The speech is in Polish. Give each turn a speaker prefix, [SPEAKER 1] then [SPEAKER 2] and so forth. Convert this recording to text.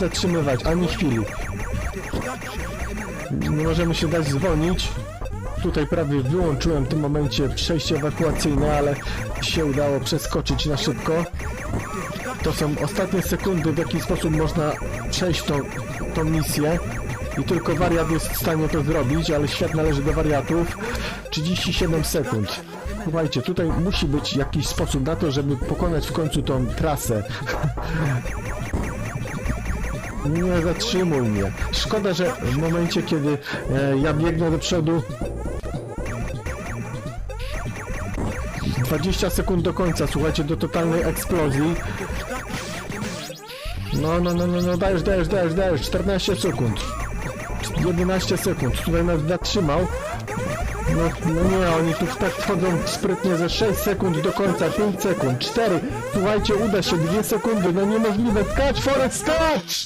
[SPEAKER 1] zatrzymywać, ani chwili. Nie możemy się dać zwolnić. Tutaj prawie wyłączyłem w tym momencie przejście ewakuacyjne, ale się udało przeskoczyć na szybko. To są ostatnie sekundy, w jaki sposób można przejść tą, tą misję. I tylko wariat jest w stanie to zrobić, ale świat należy do wariatów. 37 sekund. Słuchajcie, tutaj musi być jakiś sposób na to, żeby pokonać w końcu tą trasę. Nie zatrzymuj mnie. Szkoda, że w momencie, kiedy e, ja biegnę do przodu 20 sekund do końca, słuchajcie, do totalnej eksplozji. No, no, no, no, no, dajesz, dajesz, dajesz, dajesz, 14 sekund. 11 sekund, tutaj nas zatrzymał. No, no nie, oni tu tak wchodzą sprytnie ze 6 sekund do końca, 5 sekund, 4. Słuchajcie, uda się, 2 sekundy, no niemożliwe, skacz, Forest, skacz!